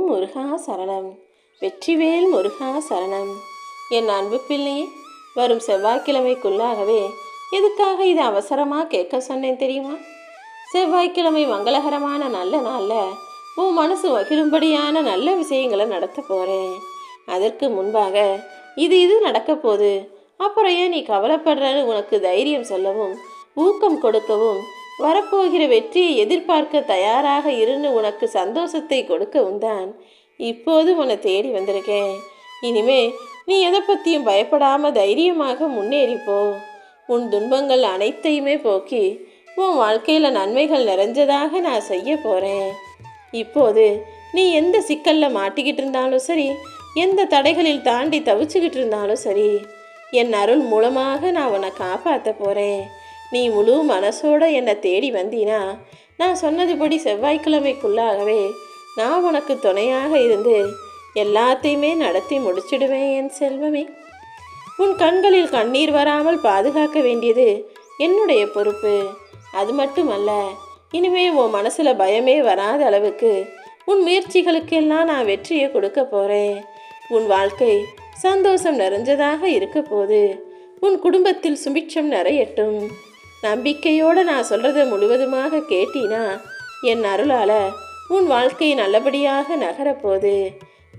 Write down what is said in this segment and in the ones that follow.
ஓம் முருகா சரணம். வெற்றிவேல் முருகா சரணம். என் அன்பு பிள்ளையே வரும் செவ்வாய்க்கிழமைக்குள்ளாகவே எதுக்காக இதை அவசரமாக கேட்க சொன்னேன் தெரியுமா? செவ்வாய்க்கிழமை மங்களகரமான நல்ல நாளில் உன் மனசு வகிரும்படியான நல்ல விஷயங்களை நடத்த போகிறேன் அதற்கு முன்பாக இது இது நடக்க போகுது. அப்புறம் ஏன் நீ கவலைப்படுறன்னு உனக்கு தைரியம் சொல்லவும் ஊக்கம் கொடுக்கவும் வரப்போகிற வெற்றியை எதிர்பார்க்க தயாராக இருந்து உனக்கு சந்தோஷத்தை கொடுக்கவும் தான். இப்போது உன்னை தேடி வந்திருக்கேன். இனிமே நீ எதை பற்றியும் பயப்படாமல் தைரியமாக முன்னேறிப்போ உன் துன்பங்கள் அனைத்தையுமே போக்கி உன் வாழ்க்கையில் நன்மைகள் நிறைஞ்சதாக நான் செய்ய போகிறேன் இப்போது நீ எந்த சிக்கலில் மாட்டிக்கிட்டு இருந்தாலும் சரி எந்த தடைகளில் தாண்டி தவிச்சுக்கிட்டு இருந்தாலும் சரி என் அருள் மூலமாக நான் உன்னை காப்பாற்ற போகிறேன் நீ முழு மனசோட என்னை தேடி வந்தீனா நான் சொன்னதுபடி செவ்வாய்க்கிழமைக்குள்ளாகவே நான் உனக்கு துணையாக இருந்து எல்லாத்தையுமே நடத்தி முடிச்சிடுவேன் என் செல்வமே. உன் கண்களில் கண்ணீர் வராமல் பாதுகாக்க வேண்டியது என்னுடைய பொறுப்பு. அது மட்டுமல்ல இனிமே உன் மனசில் பயமே வராத அளவுக்கு உன் முயற்சிகளுக்கெல்லாம் நான் வெற்றியை கொடுக்க போகிறேன் உன் வாழ்க்கை சந்தோஷம் நிறைஞ்சதாக இருக்க போது உன் குடும்பத்தில் சுபிட்சம் நிறையட்டும். நம்பிக்கையோடு நான் சொல்கிறத முழுவதுமாக கேட்டினா என் அருளால் உன் வாழ்க்கை நல்லபடியாக நகரப்போது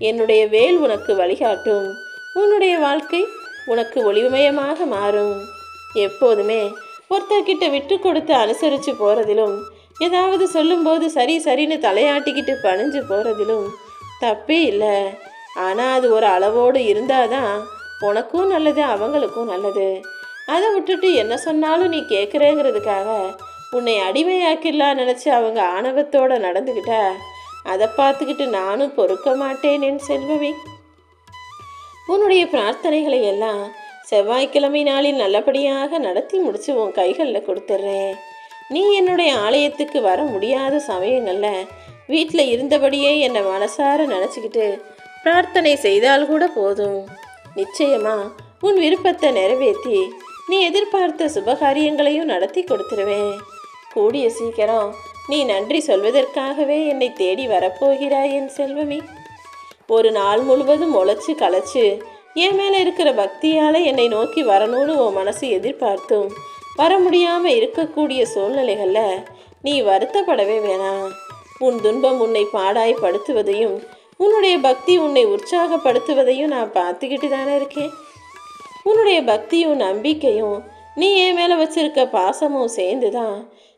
என்னுடைய வேல் உனக்கு வழிகாட்டும். உன்னுடைய வாழ்க்கை உனக்கு ஒளிமயமாக மாறும். எப்போதுமே ஒருத்தர்கிட்ட விட்டு கொடுத்து அனுசரித்து போகிறதிலும் ஏதாவது சொல்லும்போது சரி சரின்னு தலையாட்டிக்கிட்டு பணிஞ்சு போகிறதிலும் தப்பே இல்லை. ஆனால் அது ஒரு அளவோடு இருந்தால் தான் உனக்கும் நல்லது அவங்களுக்கும் நல்லது. அதை விட்டுட்டு என்ன சொன்னாலும் நீ கேட்குறேங்கிறதுக்காக உன்னை அடிமையாக்கிடலாம் நினச்சி அவங்க ஆணவத்தோடு நடந்துக்கிட்டா அதை பார்த்துக்கிட்டு நானும் பொறுக்க மாட்டேன் என் உன்னுடைய பிரார்த்தனைகளை எல்லாம் செவ்வாய்க்கிழமை நாளில் நல்லபடியாக நடத்தி முடிச்சு உன் கைகளில் கொடுத்துட்றேன். நீ என்னுடைய ஆலயத்துக்கு வர முடியாத சமயங்களில் வீட்டில் இருந்தபடியே என்னை மனசார நினச்சிக்கிட்டு பிரார்த்தனை செய்தால் கூட போதும். நிச்சயமா உன் விருப்பத்தை நிறைவேற்றி நீ எதிர்பார்த்த சுபகாரியங்களையும் நடத்தி கொடுத்துருவேன். கூடிய சீக்கிரம் நீ நன்றி சொல்வதற்காகவே என்னை தேடி வரப்போகிறாய் என் செல்வமே. ஒரு நாள் முழுவதும் முளைச்சு களைச்சு என் மேலே இருக்கிற பக்தியால் என்னை நோக்கி வரணும்னு உன் மனசு எதிர்பார்த்தும் வர முடியாமல் இருக்கக்கூடிய சூழ்நிலைகளில் நீ வருத்தப்படவே வேணாம். உன் துன்பம் உன்னை பாடாய்படுத்துவதையும் உன்னுடைய பக்தி உன்னை உற்சாகப்படுத்துவதையும் நான் பார்த்துக்கிட்டு தானே இருக்கேன். உன்னுடைய பக்தியும் நம்பிக்கையும் நீ என் மேலே வச்சிருக்க பாசமும் சேர்ந்து தான்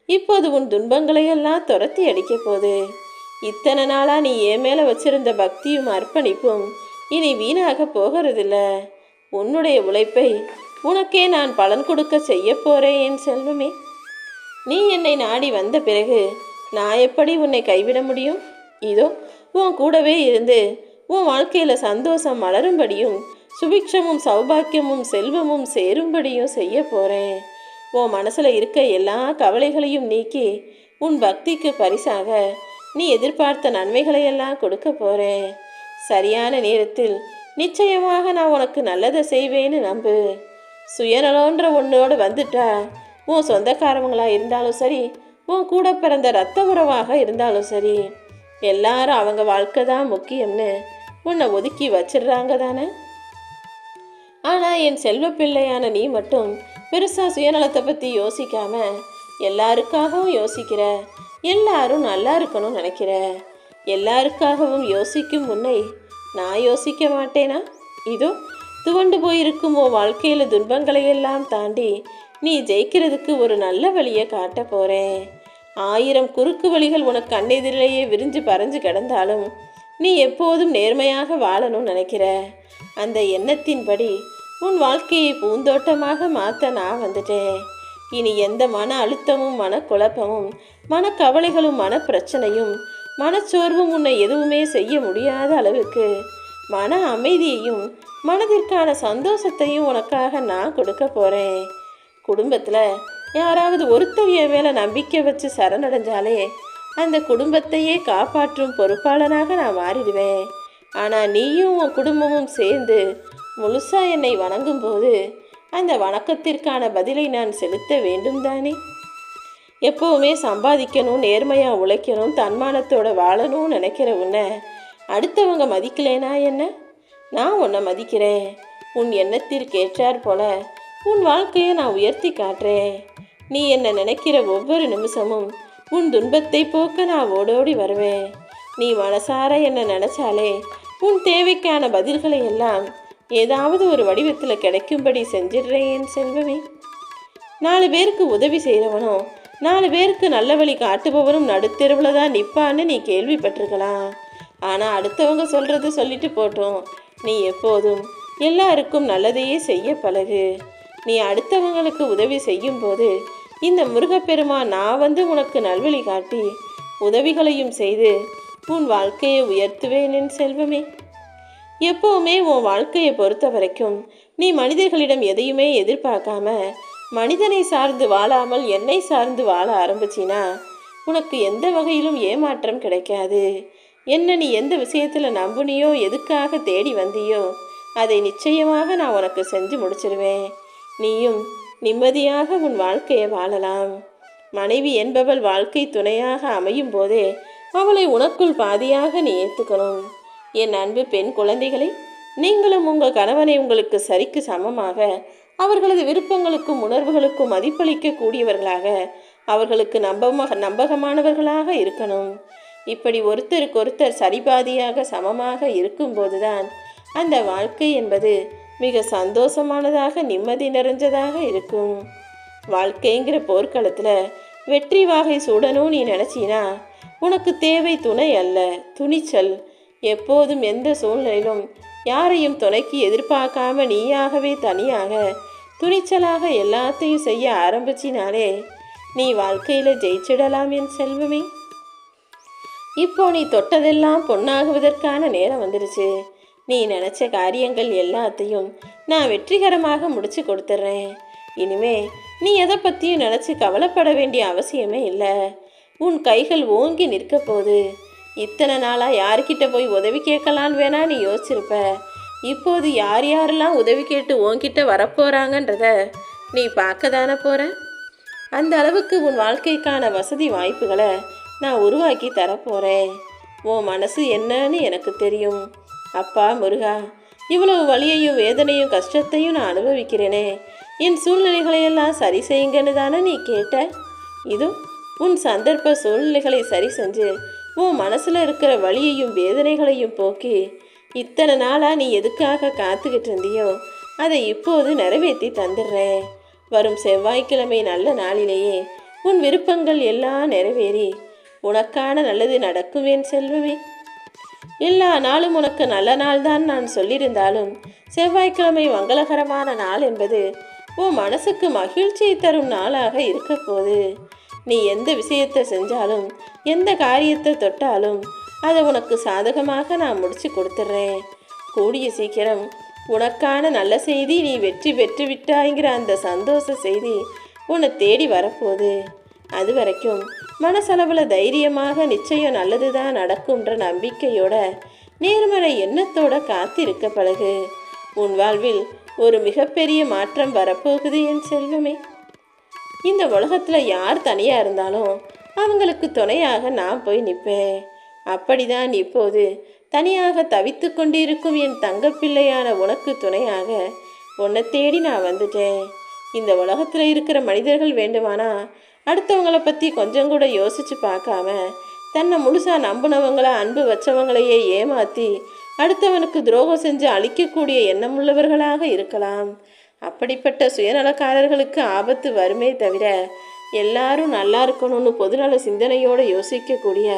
இப்போது உன் துன்பங்களையெல்லாம் துரத்தி அடிக்க போகுது. இத்தனை நாளாக நீ என் மேலே வச்சிருந்த பக்தியும் அர்ப்பணிப்பும் இனி வீணாக போகிறதில்ல. உன்னுடைய உழைப்பை உனக்கே நான் பலன் கொடுக்க செய்ய போகிறேன் என் செல்வமே. நீ என்னை நாடி வந்த பிறகு நான் எப்படி உன்னை கைவிட முடியும்? இதோ உன் கூடவே இருந்து உன் வாழ்க்கையில் சந்தோஷம் மலரும்படியும் சுபிக்ஷமும் சௌபாக்கியமும் செல்வமும் சேரும்படியும் செய்ய போகிறேன் உன் மனசில் இருக்க எல்லா கவலைகளையும் நீக்கி உன் பக்திக்கு பரிசாக நீ எதிர்பார்த்த நன்மைகளையெல்லாம் கொடுக்க போகிறேன் சரியான நேரத்தில் நிச்சயமாக நான் உனக்கு நல்லதை செய்வேன்னு நம்பு. சுயநலன்ற ஒன்னோடு வந்துட்டா உன் சொந்தக்காரவங்களாக இருந்தாலும் சரி உன் கூட பிறந்த ரத்த உறவாக இருந்தாலும் சரி எல்லாரும் அவங்க வாழ்க்கை தான் முக்கியம்னு உன்னை ஒதுக்கி வச்சிடுறாங்க தானே? ஆனால் என் செல்வ பிள்ளையான நீ மட்டும் பெருசாக சுயநலத்தை பற்றி யோசிக்காம எல்லாருக்காகவும் யோசிக்கிற. எல்லாரும் நல்லா இருக்கணும்னு நினைக்கிற. எல்லாருக்காகவும் யோசிக்கும் முன்னை நான் யோசிக்க மாட்டேனா? இதோ துவண்டு போயிருக்கும் உன் வாழ்க்கையில் துன்பங்களையெல்லாம் தாண்டி நீ ஜெயிக்கிறதுக்கு ஒரு நல்ல வழியை காட்ட போகிறேன் ஆயிரம் குறுக்கு வழிகள் உனக்கு கண்ணெதிரிலேயே விரிஞ்சு பறஞ்சு கிடந்தாலும் நீ எப்போதும் நேர்மையாக வாழணும்னு நினைக்கிற. அந்த எண்ணத்தின்படி உன் வாழ்க்கையை பூந்தோட்டமாக மாற்ற நான் வந்துட்டேன். இனி எந்த மன அழுத்தமும் மனக்குழப்பமும் மனக்கவலைகளும் மனப்பிரச்சனையும் மனச்சோர்வும் உன்னை எதுவுமே செய்ய முடியாத அளவுக்கு மன அமைதியையும் மனதிற்கான சந்தோஷத்தையும் உனக்காக நான் கொடுக்க போகிறேன் குடும்பத்தில் யாராவது ஒருத்தர் என் மேலே நம்பிக்கை வச்சு சரணடைஞ்சாலே அந்த குடும்பத்தையே காப்பாற்றும் பொறுப்பாளனாக நான் மாறிடுவேன். ஆனால் நீயும் உன் குடும்பமும் சேர்ந்து முழுசாக என்னை வணங்கும்போது அந்த வணக்கத்திற்கான பதிலை நான் செலுத்த வேண்டும் தானே எப்போவுமே சம்பாதிக்கணும் நேர்மையாக உழைக்கணும் தன்மானத்தோட வாழணும்னு நினைக்கிற உன்னை அடுத்தவங்க மதிக்கலேனா என்ன? நான் உன்னை மதிக்கிறேன். உன் எண்ணத்திற்கு ஏற்றாற் போல உன் வாழ்க்கையை நான் உயர்த்தி காட்டுறேன். நீ என்னை நினைக்கிற ஒவ்வொரு நிமிஷமும் உன் துன்பத்தை போக்க நான் ஓடோடி வருவேன். நீ மனசார என்னை நினச்சாலே உன் தேவைக்கான பதில்களை எல்லாம் ஏதாவது ஒரு வடிவத்தில் கிடைக்கும்படி செஞ்சிடுறேன் என் செல்வமே. நாலு பேருக்கு உதவி செய்கிறவனும் நாலு பேருக்கு நல்ல வழி காட்டுபவனும் நடுத்தெருவில் தான் நிற்பான்னு நீ கேள்விப்பட்டிருக்கலாம் ஆனால் அடுத்தவங்க சொல்கிறது சொல்லிட்டு போட்டோம். நீ எப்போதும் எல்லாருக்கும் நல்லதையே செய்ய பழகு. நீ அடுத்தவங்களுக்கு உதவி செய்யும்போது இந்த முருகப்பெருமான் நான் வந்து உனக்கு நல்வழி காட்டி உதவிகளையும் செய்து உன் வாழ்க்கையை உயர்த்துவேன் என் செல்வமே. எப்பவுமே உன் வாழ்க்கையை பொறுத்த வரைக்கும் நீ மனிதர்களிடம் எதையுமே எதிர்பார்க்காம மனிதனை சார்ந்து வாழாமல் என்னை சார்ந்து வாழ ஆரம்பிச்சினா உனக்கு எந்த வகையிலும் ஏமாற்றம் கிடைக்காது. என்ன நீ எந்த விஷயத்தில் நம்புனியோ எதுக்காக தேடி வந்தியோ அதை நிச்சயமாக நான் உனக்கு செஞ்சு முடிச்சிருவேன். நீயும் நிம்மதியாக உன் வாழ்க்கையை வாழலாம். மனைவி என்பவள் வாழ்க்கை துணையாக அமையும் போதே அவளை உனக்குள் பாதியாக நீ ஏற்றுக்கணும் என் அன்பு பெண் குழந்தைகளை நீங்களும் உங்கள் கணவனை உங்களுக்கு சரிக்கு சமமாக அவர்களது விருப்பங்களுக்கும் உணர்வுகளுக்கும் மதிப்பளிக்க கூடியவர்களாக அவர்களுக்கு நம்பமாக நம்பகமானவர்களாக இருக்கணும். இப்படி ஒருத்தருக்கு ஒருத்தர் சரிபாதியாக சமமாக இருக்கும்போதுதான் அந்த வாழ்க்கை என்பது மிக சந்தோஷமானதாக நிம்மதி நிறைஞ்சதாக இருக்கும். வாழ்க்கைங்கிற போர்க்களத்தில் வெற்றி வாகை சுடணும் நீ நினச்சினா உனக்கு தேவை துணை அல்ல துணிச்சல் எப்போதும் எந்த சூழ்நிலையிலும் யாரையும் துணைக்கு எதிர்பார்க்காம நீயாகவே தனியாக துணிச்சலாக எல்லாத்தையும் செய்ய ஆரம்பிச்சினாலே நீ வாழ்க்கையில் ஜெயிச்சிடலாம் என் செல்வமே. இப்போ நீ தொட்டதெல்லாம் பொன்னாகுவதற்கான நேரம் வந்துடுச்சு நீ நினச்ச காரியங்கள் எல்லாத்தையும் நான் வெற்றிகரமாக முடிச்சு கொடுத்துட்றேன் இனிமே நீ எதை பற்றியும் நினச்சி கவலைப்பட வேண்டிய அவசியமே இல்லை. உன் கைகள் ஓங்கி நிற்க போகுது இத்தனை நாளாக யார்கிட்ட போய் உதவி கேட்கலான்னு வேணா நீ யோசிச்சிருப்ப. இப்போது யார் யாரெல்லாம் உதவி கேட்டு உன்கிட்ட வரப்போகிறாங்கன்றத நீ பார்க்க தானே போகிற அந்த அளவுக்கு உன் வாழ்க்கைக்கான வசதி வாய்ப்புகளை நான் உருவாக்கி தரப்போகிறேன் உன் மனசு என்னன்னு எனக்கு தெரியும். அப்பா முருகா இவ்வளவு வலியையும் வேதனையும் கஷ்டத்தையும் நான் அனுபவிக்கிறேனே. என் சூழ்நிலைகளையெல்லாம் சரி செய்யுங்கன்னு தானே நீ கேட்ட? இது உன் சந்தர்ப்ப சூழ்நிலைகளை சரி செஞ்சு உன் மனசில் இருக்கிற வழியையும் வேதனைகளையும் போக்கி இத்தனை நாளாக நீ எதுக்காக காத்துக்கிட்டு இருந்தியோ அதை இப்போது நிறைவேற்றி தந்துடுறேன் வரும் செவ்வாய்க்கிழமை நல்ல நாளிலேயே உன் விருப்பங்கள் எல்லாம் நிறைவேறி உனக்கான நல்லது நடக்குவேன் செல்வமே. எல்லா நாளும் உனக்கு நல்ல நாள் தான் நான் சொல்லியிருந்தாலும் செவ்வாய்க்கிழமை மங்களகரமான நாள் என்பது உன் மனசுக்கு மகிழ்ச்சியை தரும் நாளாக இருக்கப்போது நீ எந்த விஷயத்தை செஞ்சாலும் எந்த காரியத்தை தொட்டாலும் அதை உனக்கு சாதகமாக நான் முடிச்சு கொடுத்துட்றேன். கூடிய சீக்கிரம் உனக்கான நல்ல செய்தி நீ வெற்றி பெற்று விட்டாய்ங்கிற அந்த சந்தோஷ செய்தி உன்னை தேடி வரப்போகுது. அது வரைக்கும் மனசளவில் தைரியமாக நிச்சயம் நல்லது தான் நடக்கும்ன்ற நம்பிக்கையோட நேர்மறை எண்ணத்தோட காத்திருக்க பழகு. உன் வாழ்வில் ஒரு மிகப்பெரிய மாற்றம் வரப்போகுது என் செல்வமே. இந்த உலகத்தில் யார் தனியாக இருந்தாலும் அவங்களுக்கு துணையாக நான் போய் நிற்பேன். அப்படிதான் இப்போது. தனியாக தவித்து கொண்டிருக்கும் என் தங்கப்பிள்ளையான உனக்கு துணையாக உன்னை தேடி நான் வந்துட்டேன். இந்த உலகத்தில் இருக்கிற மனிதர்கள் வேண்டுமானா அடுத்தவங்கள பற்றி கொஞ்சம் கூட யோசிச்சு பார்க்காம தன்னை முழுசாக நம்பினவங்கள அன்பு வச்சவங்களையே ஏமாற்றி அடுத்தவனுக்கு துரோகம் செஞ்சு அழிக்கக்கூடிய எண்ணமுள்ளவர்களாக இருக்கலாம். அப்படிப்பட்ட சுயநலக்காரர்களுக்கு ஆபத்து வருமே தவிர எல்லாரும் நல்லா இருக்கணும்னு பொதுநல சிந்தனையோடு யோசிக்கக்கூடிய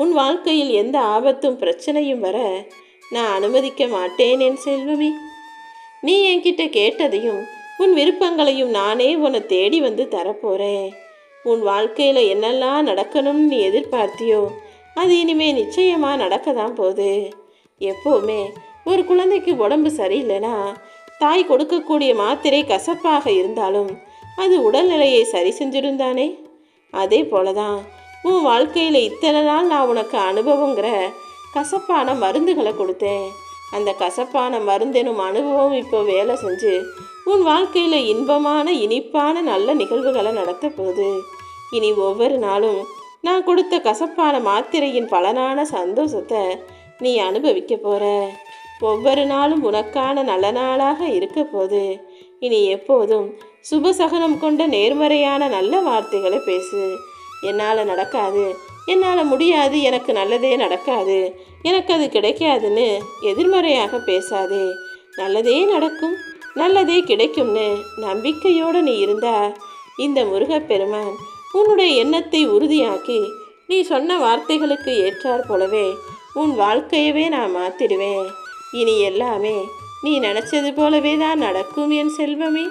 உன் வாழ்க்கையில் எந்த ஆபத்தும் பிரச்சனையும் வர நான் அனுமதிக்க மாட்டேன் என் செல்வமே. நீ என்கிட்ட கேட்டதையும் உன் விருப்பங்களையும் நானே உன்னை தேடி வந்து தரப்போறேன். உன் வாழ்க்கையில் என்னெல்லாம் நடக்கணும்னு நீ எதிர்பார்த்தியோ அது இனிமே நிச்சயமாக நடக்க தான் போகுது. எப்போவுமே ஒரு குழந்தைக்கு உடம்பு சரியில்லைன்னா தாய் கொடுக்கக்கூடிய மாத்திரை கசப்பாக இருந்தாலும் அது உடல்நிலையை சரி செஞ்சிருந்தானே? அதே போல தான் உன் வாழ்க்கையில் இத்தனை நாள் நான் உனக்கு அனுபவங்கிற கசப்பான மருந்துகளை கொடுத்தேன். அந்த கசப்பான மருந்தெனும் அனுபவம் இப்போ வேலை செஞ்சு உன் வாழ்க்கையில் இன்பமான இனிப்பான நல்ல நிகழ்வுகளை நடத்த போகுது. இனி ஒவ்வொரு நாளும் நான் கொடுத்த கசப்பான மாத்திரையின் பலனான சந்தோஷத்தை நீ அனுபவிக்க போற. ஒவ்வொரு நாளும் உனக்கான நல்ல நாளாக இருக்க போது இனி எப்போதும் சுபசகனம் கொண்ட நேர்மறையான நல்ல வார்த்தைகளை பேசு. என்னால் நடக்காது. என்னால் முடியாது. எனக்கு நல்லதே நடக்காது. எனக்கு அது கிடைக்காதுன்னு எதிர்மறையாக பேசாதே. நல்லதே நடக்கும். நல்லதே கிடைக்கும்னு நம்பிக்கையோடு நீ இருந்தா இந்த முருகப்பெருமான் உன்னுடைய எண்ணத்தை உறுதியாக்கி நீ சொன்ன வார்த்தைகளுக்கு ஏற்றாற் போலவே உன் வாழ்க்கையவே நான் மாத்திடுவேன். இனி எல்லாமே நீ நினச்சது போலவே தான் நடக்கும் என் செல்வமே.